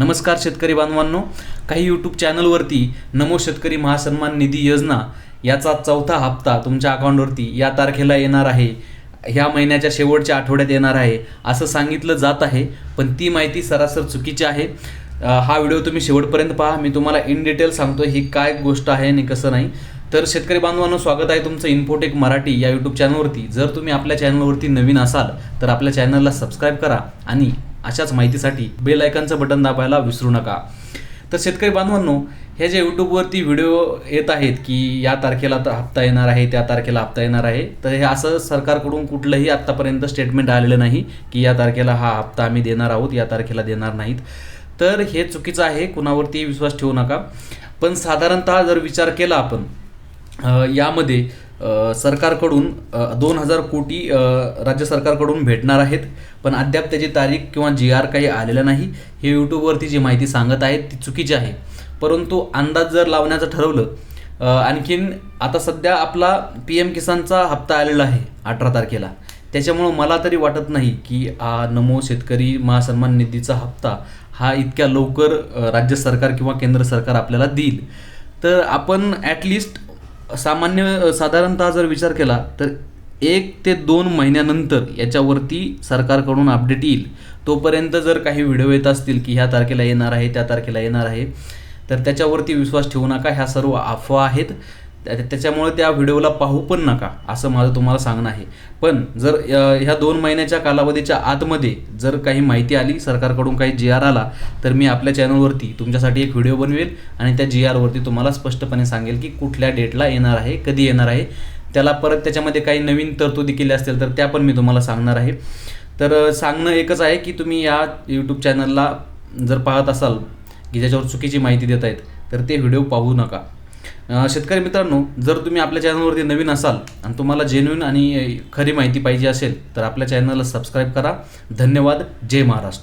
नमस्कार शेतकरी बांधवांनो. काही यूट्यूब चॅनलवरती नमो शेतकरी महासन्मान निधी योजना याचा चौथा हप्ता तुमच्या अकाउंटवरती या तारखेला येणार आहे. ह्या महिन्याच्या शेवटच्या आठवड्यात येणार आहे असं सांगितलं जात आहे पण ती माहिती सरासर चुकीची आहे. हा व्हिडिओ तुम्ही शेवटपर्यंत पहा. मी तुम्हाला इन डिटेल सांगतो ही काय गोष्ट आहे आणि कसं नाही. तर शेतकरी बांधवांनो स्वागत आहे तुमचं इन्फोटेक मराठी या यूट्यूब चॅनलवरती जर तुम्ही आपल्या चॅनलवरती नवीन असाल तर आपल्या चॅनलला सबस्क्राईब करा आणि अशाच माहितीसाठी बेल आयकनचं बटन दाबायला विसरू नका. तर शेतकरी बांधवांनो हे जे यूट्यूबवरती व्हिडिओ येत आहेत की या तारखेला आता हप्ता येणार आहे त्या तारखेला हप्ता येणार आहे तर हे असं सरकारकडून कुठलंही आत्तापर्यंत स्टेटमेंट आलेलं नाही की या तारखेला हा हप्ता आम्ही देणार आहोत या तारखेला देणार नाहीत. तर हे चुकीचं आहे कुणावरती विश्वास ठेवू नका. पण साधारणतः जर विचार केला आपण यामध्ये सरकारकडून दोन हजार कोटी राज्य सरकारकडून भेटणार आहेत. पण अद्याप त्याची तारीख किंवा जी आर काही आलेला नाही. हे यूट्यूबवरती जी माहिती सांगत आहेत ती चुकीची आहे. परंतु अंदाज जर लावण्याचं ठरवलं आणखीन आता सध्या आपला पी एम किसानचा हप्ता आलेला आहे अठरा तारखेला. त्याच्यामुळं मला तरी वाटत नाही की हा नमो शेतकरी महासन्मान निधीचा हप्ता हा इतक्या लवकर राज्य सरकार किंवा केंद्र सरकार आपल्याला देईल. तर आपण ॲटलिस्ट सामान्य साधारणतः जर विचार केला तर एक ते दोन महिन्यानंतर याच्यावरती सरकारकडून अपडेट येईल. तोपर्यंत जर काही व्हिडिओ येत असतील की ह्या तारखेला येणार आहे त्या तारखेला येणार आहे तर त्याच्यावरती विश्वास ठेवू नका. ह्या सर्व अफवा आहेत. त्याच्यामुळे त्या व्हिडिओला पाहू पण नका असं माझं तुम्हाला सांगणं आहे. पण जर ह्या दोन महिन्याच्या कालावधीच्या आतमध्ये जर काही माहिती आली सरकारकडून काही जी आर आला तर मी आपल्या चॅनलवरती तुमच्यासाठी एक व्हिडिओ बनवेल आणि त्या जी आरवरती तुम्हाला स्पष्टपणे सांगेल की कुठल्या डेटला येणार आहे कधी येणार आहे. त्याला परत त्याच्यामध्ये काही नवीन तरतुदी केल्या असतील तर त्या पण मी तुम्हाला सांगणार आहे. तर सांगणं एकच आहे की तुम्ही या यूट्यूब चॅनलला जर पाहत असाल की ज्याच्यावर चुकीची माहिती देत आहेत तर ते व्हिडिओ पाहू नका. शेतकरी मित्रांनो जर तुम्ही आपल्या चॅनलवरती नवीन असाल आणि तुम्हाला जेन्युन आणि खरी माहिती पाहिजे असेल तर आपल्या चॅनलला सबस्क्राईब करा. धन्यवाद. जय महाराष्ट्र.